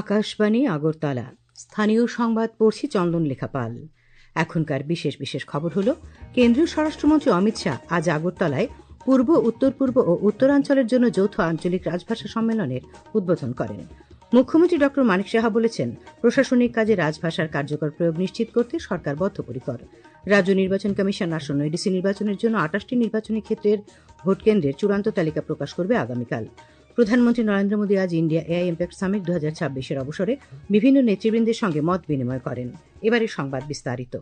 আকাশবাণী, আগরতলা। স্থানীয় সংবাদ পড়ছি চন্দন লেখাপাল। এখনকার বিশেষ বিশেষ খবর হল, কেন্দ্রীয় স্বরাষ্ট্রমন্ত্রী অমিত শাহ আজ আগরতলায় পূর্ব, উত্তর, পূর্ব ও উত্তরাঞ্চলের জন্য যৌথ আঞ্চলিক রাজভাষা সম্মেলনের উদ্বোধন করেন। মুখ্যমন্ত্রী ড মানিক সাহা বলেছেন, প্রশাসনিক কাজে রাজভাষার কার্যকর প্রয়োগ নিশ্চিত করতে সরকার বদ্ধপরিকর। রাজ্য নির্বাচন কমিশন আসন্ন এডিসি নির্বাচনের জন্য আটাশটি নির্বাচনী ক্ষেত্রের ভোট কেন্দ্রের চূড়ান্ত তালিকা প্রকাশ করবে আগামীকাল। প্রধানমন্ত্রী নরেন্দ্র মোদী আজ ইন্ডিয়া এআই ইম্প্যাক্ট সামিট দু হাজার ছাব্বিশের অবসরে বিভিন্ন নেতৃবৃন্দের সঙ্গে মত বিনিময় করেন। এবারে সংবাদ বিস্তারিত।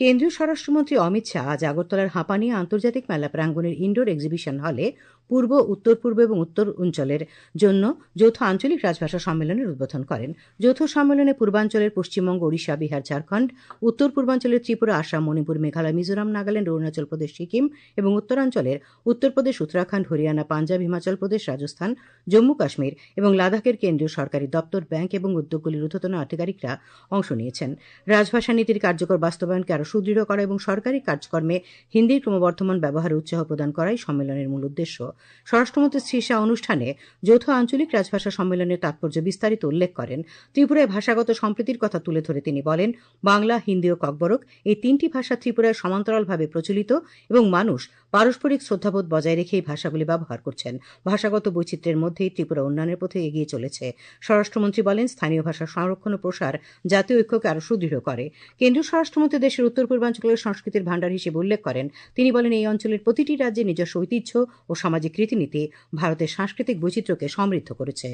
কেন্দ্রীয় স্বরাষ্ট্রমন্ত্রী অমিত শাহ আজ আগরতলার হাঁপানি আন্তর্জাতিক মেলা প্রাঙ্গনের ইনডোর এক্সিবিশন হলে পূর্ব, উত্তর, পূর্ব এবং উত্তর অঞ্চলের জন্য যৌথ আঞ্চলিক রাজভাষা সম্মেলনের উদ্বোধন করেন। যৌথ সম্মেলনে পূর্বাঞ্চলের পশ্চিমবঙ্গ, ওড়িশা, বিহার, ঝাড়খণ্ড, উত্তর পূর্বাঞ্চলের ত্রিপুরা, আসাম, মণিপুর, মেঘালয়, মিজোরাম, নাগাল্যান্ড, অরুণাচল প্রদেশ, সিকিম এবং উত্তরাঞ্চলের উত্তরপ্রদেশ উত্তরাখণ্ড, হরিয়ানা, পাঞ্জাব, হিমাচল প্রদেশ, রাজস্থান, জম্মু, কাশ্মীর এবং লাদাখের কেন্দ্রীয় সরকারি দপ্তর, ব্যাংক এবং উদ্যোগগুলির ঊর্ধ্বতন আধিকারিকরা অংশ নিয়েছেন। রাজভাষা নীতির কার্যকর বাস্তবায়নকে আরও সুদৃঢ় করা এবং সরকারি কাজকর্মে হিন্দির ক্রমবর্ধমান ব্যবহারে উৎসাহ প্রদান করাই সম্মেলনের মূল উদ্দেশ্য। স্বরাষ্ট্রমন্ত্রী শ্রী শাহ অনুষ্ঠানে যৌথ আঞ্চলিক রাজভাষা সম্মেলনের তাৎপর্য বিস্তারিত উল্লেখ করেন। ত্রিপুরায় ভাষাগত সম্প্রীতির কথা তুলে ধরে তিনি বলেন, বাংলা, হিন্দি ও ককবরক এই তিনটি ভাষা ত্রিপুরায় সমান্তরালভাবে প্রচলিত এবং মানুষ পারস্পরিক শ্রদ্ধাবোধ বজায় রেখে এই ভাষাগুলি ব্যবহার করছেন ভাষাগত বৈচিত্র্যের মধ্যেই ত্রিপুরা উন্নয়নের পথে এগিয়ে চলেছে স্বরাষ্ট্রমন্ত্রী বলেন স্থানীয় ভাষা সংরক্ষণ ও প্রসার জাতীয় ঐক্যকে আরও সুদৃঢ় করে কেন্দ্রীয় স্বরাষ্ট্রমন্ত্রী দেশের উত্তর পূর্বাঞ্চলের সংস্কৃতির ভাণ্ডার হিসেবে উল্লেখ করেন তিনি বলেন এই অঞ্চলের প্রতিটি রাজ্যে নিজস্ব ঐতিহ্য ও সামাজিক রীতিনীতি ভারতের সাংস্কৃতিক বৈচিত্র্যকে সমৃদ্ধ করেছে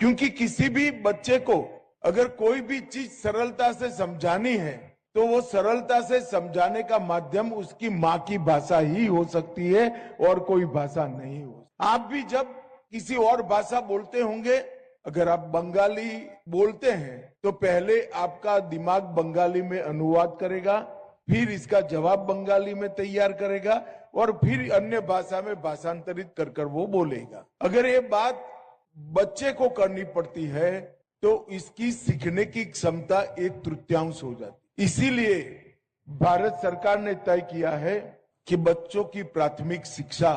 क्योंकि किसी भी बच्चे को अगर कोई भी चीज सरलता से समझानी है तो वो सरलता से समझाने का माध्यम उसकी माँ की भाषा ही हो सकती है और कोई भाषा नहीं हो आप भी जब किसी और भाषा बोलते होंगे, अगर आप बंगाली बोलते हैं तो पहले आपका दिमाग बंगाली में अनुवाद करेगा, फिर इसका जवाब बंगाली में तैयार करेगा और फिर अन्य भाषा में भाषांतरित कर कर वो बोलेगा। अगर ये बात बच्चे को करनी पड़ती है तो इसकी सीखने की क्षमता एक तृतीयांश हो जाती इसीलिए भारत सरकार ने तय किया है कि बच्चों की प्राथमिक शिक्षा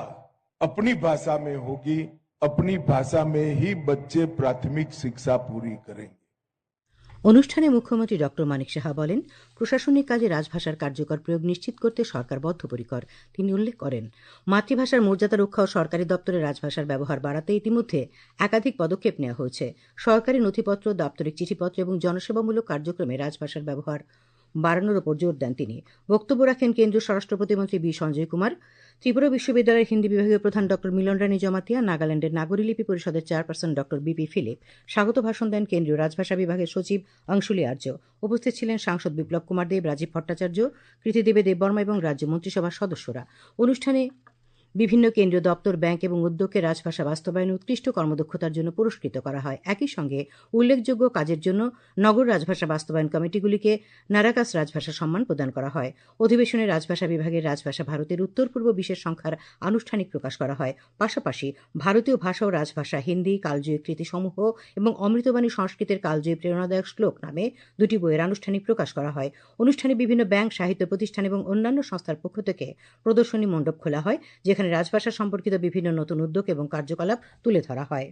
अपनी भाषा में होगी अपनी भाषा में ही बच्चे प्राथमिक शिक्षा पूरी करेंगे অনুষ্ঠানে মুখ্যমন্ত্রী ড মানিক সাহা বলেন প্রশাসনিক কাজে রাজভাষার কার্যকর প্রয়োগ নিশ্চিত করতে সরকার বদ্ধপরিকর তিনি উল্লেখ করেন মাতৃভাষার মর্যাদা রক্ষা ও সরকারি দপ্তরে রাজভাষার ব্যবহার বাড়াতে ইতিমধ্যে একাধিক পদক্ষেপ নেওয়া হয়েছে সরকারি নথিপত্র দাপ্তরিক চিঠিপত্র এবং জনসেবামূলক কার্যক্রমে রাজভাষার ব্যবহার বাড়ানোর উপর জোর দেন তিনি। বক্তব্য রাখেন কেন্দ্রীয় স্বরাষ্ট্র প্রতিমন্ত্রী বি সঞ্জয় কুমার। ত্রিপুরা বিশ্ববিদ্যালয়ের হিন্দি বিভাগীয় প্রধান ড মিলন রানী জমাতিয়া, নাগাল্যান্ডের নাগরিলিপি পরিষদের চেয়ারপারসন ড বিপি ফিলিপ, স্বাগত ভাষণ দেন কেন্দ্রীয় রাজভাষা বিভাগের সচিব অংশুলি আর্য। উপস্থিত ছিলেন সাংসদ বিপ্লব কুমার দেব, রাজীব ভট্টাচার্য, কৃতিদেবে দেববর্মা এবং রাজ্য মন্ত্রিসভার সদস্যরা। অনুষ্ঠানে বিভিন্ন কেন্দ্রীয় দপ্তর, ব্যাংক এবং উদ্যোগকে রাজভাষা বাস্তবায়নে উৎকৃষ্ট কর্মদক্ষতার জন্য পুরস্কৃত করা হয়। একই সঙ্গে উল্লেখযোগ্য কাজের জন্য নগর রাজভাষা বাস্তবায়ন কমিটিগুলিকে নারাকাস রাজভাষা সম্মান প্রদান করা হয়। অধিবেশনে রাজভাষা বিভাগের রাজভাষা ভারতের উত্তর পূর্ব বিশেষ সংখ্যার আনুষ্ঠানিক প্রকাশ করা হয়। পাশাপাশি ভারতীয় ভাষা ও রাজভাষা হিন্দি, কালজয়ী কৃতিসমূহ এবং অমৃতবাণী সংস্কৃতের কালজয়ী প্রেরণাদায়ক শ্লোক নামে দুটি বইয়ের আনুষ্ঠানিক প্রকাশ করা হয়। অনুষ্ঠানে বিভিন্ন ব্যাংক, সাহিত্য প্রতিষ্ঠান এবং অন্যান্য সংস্থার পক্ষ থেকে প্রদর্শনী মণ্ডপ খোলা হয়, যেখানে যেখানে রাজভাষা সম্পর্কিত বিভিন্ন নতুন উদ্যোগ এবং কার্যকলাপ তুলে ধরা হয়।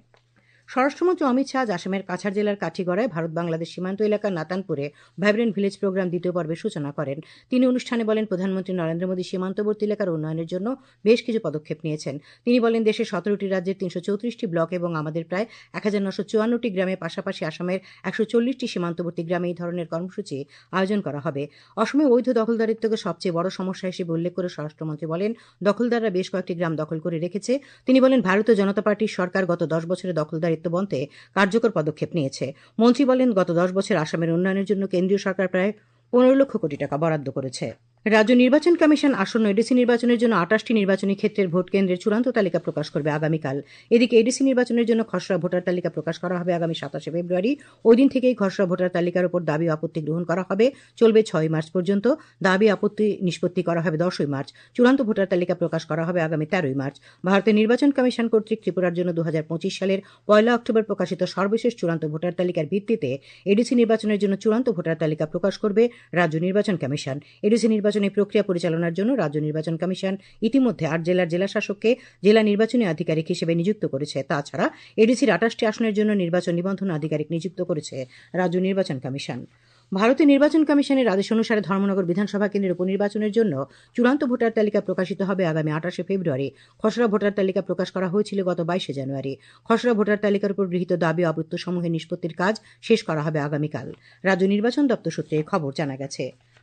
স্বরাষ্ট্রমন্ত্রী অমিত শাহ আসামের কাছাড় জেলার কাঠিগড়ায় ভারত বাংলাদেশ সীমান্ত এলাকার নাতানপুরে ভাইব্রেন্ট ভিলেজ প্রোগ্রাম দ্বিতীয় পর্বের সূচনা করেন। তিনি অনুষ্ঠানে বলেন, প্রধানমন্ত্রী নরেন্দ্র মোদী সীমান্তবর্তী এলাকার উন্নয়নের জন্য বেশ কিছু পদক্ষেপ নিয়েছেন। তিনি বলেন, দেশের সতেরোটি রাজ্যের তিনশো চৌত্রিশটি ব্লক এবং আমাদের প্রায় এক হাজার নশো চুয়ান্নটি গ্রামের পাশাপাশি আসামের একশো চল্লিশটি সীমান্তবর্তী গ্রামে এই ধরনের কর্মসূচি আয়োজন করা হবে। অসমে অবৈধ দখলদারিত্বকে সবচেয়ে বড় সমস্যা হিসেবে উল্লেখ করে স্বরাষ্ট্রমন্ত্রী বলেন, দখলদাররা বেশ কয়েকটি গ্রাম দখল করে রেখেছে। তিনি বলেন, ভারতীয় জনতা পার্টির সরকার গত দশ বছরে দখলদারিত্ব বন্ধে কার্যকর পদক্ষেপ নিয়েছে। মন্ত্রী বলেন, গত দশ বছর আসামের উন্নয়নের জন্য কেন্দ্রীয় সরকার প্রায় পনেরো লক্ষ কোটি টাকা বরাদ্দ করেছে। রাজ্য নির্বাচন কমিশন আসন্ন এডিসি নির্বাচনের জন্য আটাশটি নির্বাচনী ক্ষেত্রের ভোট কেন্দ্রের চূড়ান্ত তালিকা প্রকাশ করবে আগামীকাল। এদিকে এডিসি নির্বাচনের জন্য খসড়া ভোটার তালিকা প্রকাশ করা হবে আগামী সাতাশে ফেব্রুয়ারি। ওই দিন থেকেই খসড়া ভোটার তালিকার উপর দাবি আপত্তি গ্রহণ করা হবে। চলবে ছয় মার্চ পর্যন্ত। দাবি, আপত্তি নিষ্পত্তি করা হবে দশই মার্চ। চূড়ান্ত ভোটার তালিকা প্রকাশ করা হবে আগামী তেরোই মার্চ। ভারতের নির্বাচন কমিশন কর্তৃক ত্রিপুরার জন্য দু হাজার পঁচিশ সালের পয়লা অক্টোবর প্রকাশিত সর্বশেষ চূড়ান্ত ভোটার তালিকার ভিত্তিতে এডিসি নির্বাচনের জন্য চূড়ান্ত ভোটার তালিকা প্রকাশ করবে রাজ্য নির্বাচন কমিশন। এডিসি নির্বাচন নির্বাচনী প্রক্রিয়া পরিচালনার জন্য রাজ্য নির্বাচন কমিশন ইতিমধ্যে আট জেলার জেলাশাসককে জেলা নির্বাচনী আধিকারিক হিসেবে নিযুক্ত করেছে। তাছাড়া এডিসির আটাশটি আসনের জন্য নির্বাচন নিবন্ধন আধিকারিক নিযুক্ত করেছে রাজ্য নির্বাচন কমিশন। ভারতীয় নির্বাচন কমিশনের আদেশ অনুসারে ধর্মনগর বিধানসভা কেন্দ্রের উপনির্বাচনের জন্য চূড়ান্ত ভোটার তালিকা প্রকাশিত হবে আগামী আঠাশে ফেব্রুয়ারি। খসড়া ভোটার তালিকা প্রকাশ করা হয়েছিল গত বাইশে জানুয়ারি। খসড়া ভোটার তালিকার উপর গৃহীত দাবি অবত্য সমূহের নিষ্পত্তির কাজ শেষ করা হবে আগামীকাল। রাজ্য নির্বাচন দপ্তর সূত্রে খবর জানা গেছে।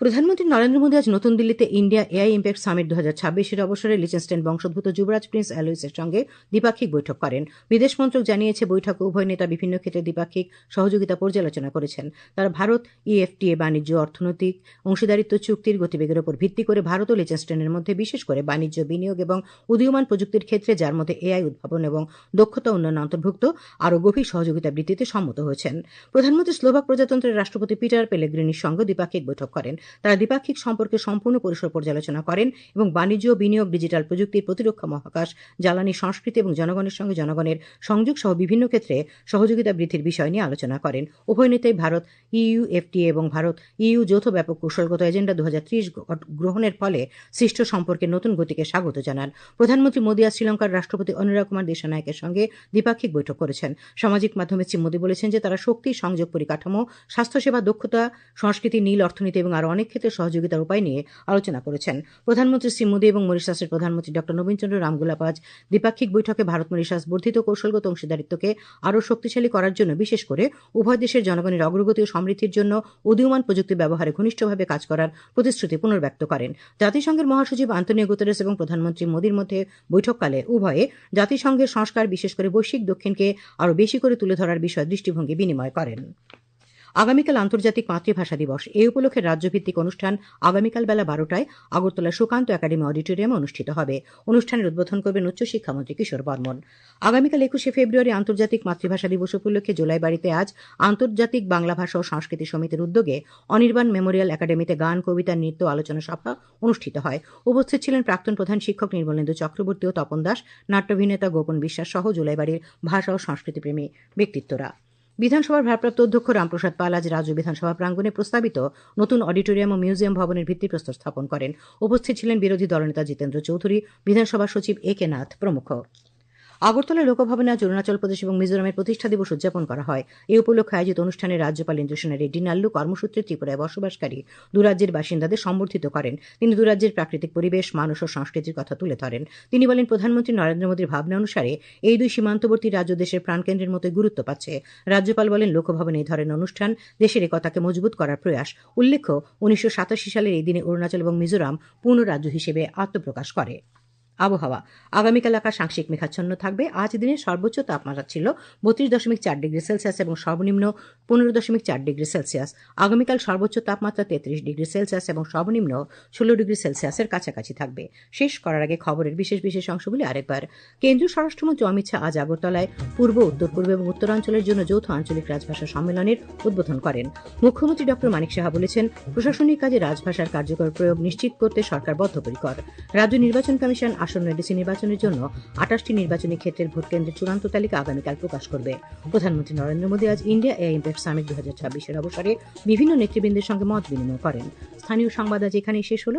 প্রধানমন্ত্রী নরেন্দ্র মোদী আজ নতুন দিল্লিতে ইন্ডিয়া এআই ইম্প্যাক্ট সামিট দু হাজার ছাব্বিশের অবসরে লিচেনস্টেন বংশোদ্ভূত যুবরাজ প্রিন্স অ্যালোইসের সঙ্গে দ্বিপাক্ষিক বৈঠক করেন। বিদেশ মন্ত্রক জানিয়েছে, বৈঠকে উভয় নেতা বিভিন্ন ক্ষেত্রে দ্বিপাক্ষিক সহযোগিতা পর্যালোচনা করেছেন। তারা ভারত, ইএফটিএ, বাণিজ্য, অর্থনৈতিক অংশীদারিত্ব চুক্তির গতিবেগের উপর ভিত্তি করে ভারত ও লিচেনস্টেনের মধ্যে বিশেষ করে বাণিজ্য, বিনিয়োগ এবং উদীয়মান প্রযুক্তির ক্ষেত্রে, যার মধ্যে এআই উদ্ভাবন এবং দক্ষতা উন্নয়ন অন্তর্ভুক্ত আরও গভীর সহযোগিতা বৃদ্ধিতে সম্মত হয়েছেন। প্রধানমন্ত্রী স্লোভাক প্রজাতন্ত্রের রাষ্ট্রপতি পিটার পেলেগ্রিনির সঙ্গে দ্বিপাক্ষিক বৈঠক করেন। তারা দ্বিপাক্ষিক সম্পর্কে সম্পূর্ণ পরিসর পর্যালোচনা করেন এবং বাণিজ্য, বিনিয়োগ, ডিজিটাল প্রযুক্তির প্রতিরক্ষা, মহাকাশ, জ্বালানি, সংস্কৃতি এবং জনগণের সঙ্গে জনগণের সংযোগ সহ বিভিন্ন ক্ষেত্রে সহযোগিতা বৃদ্ধির বিষয় নিয়ে আলোচনা করেন। উভয় নেতাই ভারত ইইউ এফটিএ এবং ভারত ইইউ যৌথ ব্যাপক কৌশলগত এজেন্ডা দু হাজার ত্রিশ গ্রহণের ফলে সৃষ্ট সম্পর্কের নতুন গতিকে স্বাগত জানান। প্রধানমন্ত্রী মোদী আজ শ্রীলঙ্কার রাষ্ট্রপতি অনুরা কুমার দেশনায়কের সঙ্গে দ্বিপাক্ষিক বৈঠক করেছেন। সামাজিক মাধ্যমে শ্রী মোদী বলেছেন যে তারা শক্তি, সংযোগ, পরিকাঠামো, স্বাস্থ্যসেবা, দক্ষতা, সংস্কৃতি, নীল অর্থনীতি এবং আরও অনেক ক্ষেত্রে সহযোগিতার উপায় নিয়ে আলোচনা করেছেন। প্রধানমন্ত্রী শ্রী মোদী এবং মরিশাসের প্রধানমন্ত্রী ড নবীনচন্দ্র রামগুলাপাজ দ্বিপাক্ষিক বৈঠকে ভারত মরিশাস বর্ধিত কৌশলগত অংশীদারিত্বকে আরও শক্তিশালী করার জন্য বিশেষ করে উভয় দেশের জনগণের অগ্রগতি ও সমৃদ্ধির জন্য উদীয়মান প্রযুক্তি ব্যবহারে ঘনিষ্ঠভাবে কাজ করার প্রতিশ্রুতি পুনর্ব্যক্ত করেন। জাতিসংঘের মহাসচিব আন্তনিও গুতেরেস এবং প্রধানমন্ত্রী মোদীর মধ্যে বৈঠককালে উভয়ে জাতিসংঘের সংস্কার, বিশেষ করে বৈশ্বিক দক্ষিণকে আরও বেশি করে তুলে ধরার বিষয়ে দৃষ্টিভঙ্গি বিনিময় করেন। আগামীকাল আন্তর্জাতিক মাতৃভাষা দিবস। এই উপলক্ষে রাজ্যভিত্তিক অনুষ্ঠান আগামীকাল বেলা বারোটায় আগরতলা সুকান্ত একাডেমি অডিটোরিয়ামে অনুষ্ঠিত হবে। অনুষ্ঠানের উদ্বোধন করবেন উচ্চশিক্ষামন্ত্রী কিশোর বর্মন। আগামীকাল একুশে ফেব্রুয়ারি আন্তর্জাতিক মাতৃভাষা দিবস উপলক্ষে জুলাই বাড়িতে আজ আন্তর্জাতিক বাংলা ভাষা ও সংস্কৃতি সমিতির উদ্যোগে অনির্বাণ মেমোরিয়াল একাডেমিতে গান, কবিতা, নৃত্য, আলোচনা সভা অনুষ্ঠিত হয়। উপস্থিত ছিলেন প্রাক্তন প্রধান শিক্ষক নির্মলেন্দু চক্রবর্তী ও তপন দাস নাট্যাভিনেতা গোপন বিশ্বাস সহ জুলাইবাড়ির ভাষা ও সংস্কৃতিপ্রেমী ব্যক্তিত্বরা। বিধানসভার ভারপ্রাপ্ত অধ্যক্ষ রামপ্রসাদ পাল আজ রাজ্য বিধানসভা প্রাঙ্গণে প্রস্তাবিত নতুন অডিটোরিয়াম ও মিউজিয়াম ভবনের ভিত্তিপ্রস্তর স্থাপন করেন। উপস্থিত ছিলেন বিরোধী দলনেতা জিতেন্দ্র চৌধুরী, বিধানসভা সচিব এ কে নাথ প্রমুখ। আগরতলা লোকভবনে আজ অরুণাচল প্রদেশ এবং মিজোরামের প্রতিষ্ঠা দিবস উদযাপন করা হয়। এই উপলক্ষে আয়োজিত অনুষ্ঠানে রাজ্যপাল ইন্দ্রসেনা রেড্ডি নাল্লু কর্মসূত্রে ত্রিপুরায় বসবাসকারী দুরাজ্যের বাসিন্দাদের সম্বর্ধিত করেন। তিনি দুরাজ্যের প্রাকৃতিক পরিবেশ, মানুষ ও সংস্কৃতির কথা তুলে ধরেন। তিনি বলেন, প্রধানমন্ত্রী নরেন্দ্র মোদীর ভাবনা অনুসারে এই দুই সীমান্তবর্তী রাজ্য দেশের প্রাণকেন্দ্রের মতোই গুরুত্ব পাচ্ছে। রাজ্যপাল বলেন, লোকভবনে এই ধরনের অনুষ্ঠান দেশের একতাকে মজবুত করার প্রয়াস। উল্লেখ্য, উনিশশো সাতাশি সালের এই দিনে অরুণাচল এবং মিজোরাম পূর্ণ রাজ্য হিসেবে আত্মপ্রকাশ করে। আবহাওয়া। আগামীকাল আকাশ আংশিক মেঘাচ্ছন্ন থাকবে। আজ দিনের সর্বোচ্চ তাপমাত্রা ছিল বত্রিশ দশমিক চার ডিগ্রি সেলসিয়াস এবং সর্বনিম্ন পনেরো দশমিক চার ডিগ্রি সেলসিয়াস। আগামীকাল সর্বোচ্চ তাপমাত্রা তেত্রিশ ডিগ্রি সেলসিয়াস এবং সর্বনিম্ন ষোলো ডিগ্রি সেলসিয়াসের কাছাকাছি থাকবে। শেষ করার আগে খবরের বিশেষ বিশেষ অংশগুলি আরেকবার। কেন্দ্রীয় স্বরাষ্ট্রমন্ত্রী অমিত শাহ আজ আগরতলায় পূর্ব, উত্তর, পূর্ব এবং উত্তরাঞ্চলের জন্য যৌথ আঞ্চলিক রাজভাষা সম্মেলনের উদ্বোধন করেন। মুখ্যমন্ত্রী ড মানিক সাহা বলেছেন, প্রশাসনিক কাজে রাজভাষার কার্যকর প্রয়োগ নিশ্চিত করতে সরকার বদ্ধপরিকর। রাজ্য নির্বাচন কমিশন আসন্ন এডিসি নির্বাচনের জন্য আঠাশটি নির্বাচনী ক্ষেত্রের ভোট কেন্দ্রের চূড়ান্ত তালিকা আগামীকাল প্রকাশ করবে। প্রধানমন্ত্রী নরেন্দ্র মোদী আজ ইন্ডিয়া এ ইম্প্যাক্ট সামিট দু হাজার ছাব্বিশের অবসরে বিভিন্ন নেতৃবৃন্দের সঙ্গে মত বিনিময় করেন। স্থানীয় সংবাদ আজ এখানেই শেষ হল।